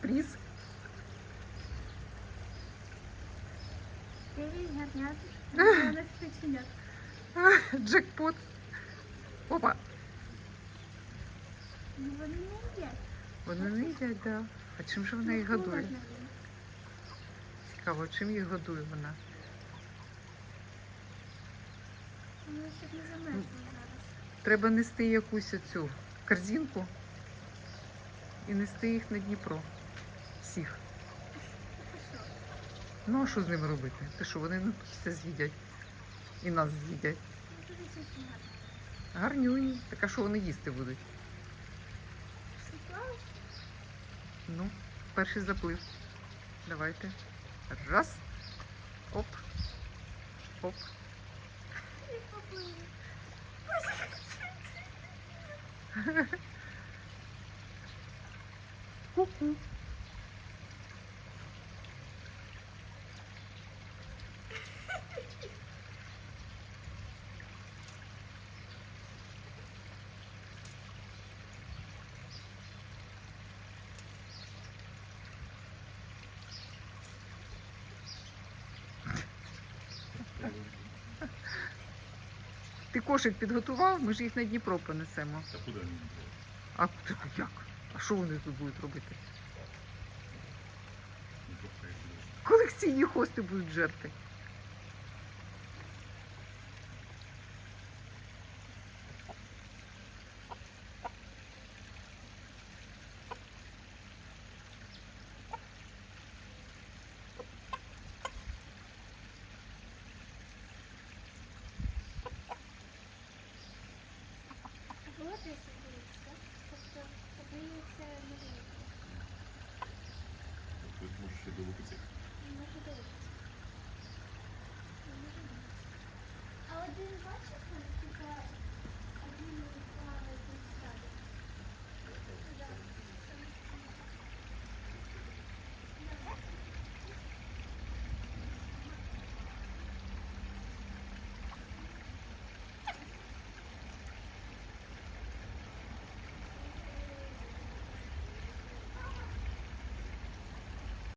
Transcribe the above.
Приз. Дев'ять гарнят. Джекпот. Опа. Ну, Вони не їдять. Вони не їдять, да. А чим же вона їх Ну, годує? Цікаво, чим їх годує вона? Не зараз. Треба нести якусь цю корзинку і нести їх на Дніпро. Всіх. Ну а що з ними робити? Ти що, вони ну, все з'їдять. І нас з'їдять. Гарнюні. Так а що вони їсти будуть? Ну, перший заплив. Давайте. Раз. Оп. Оп. Ку-ку. Ти кошик підготував, ми ж їх на Дніпро понесемо. Та куди вони? А як? А що вони тут будуть робити? Ну. Колекційні хости будуть жерти.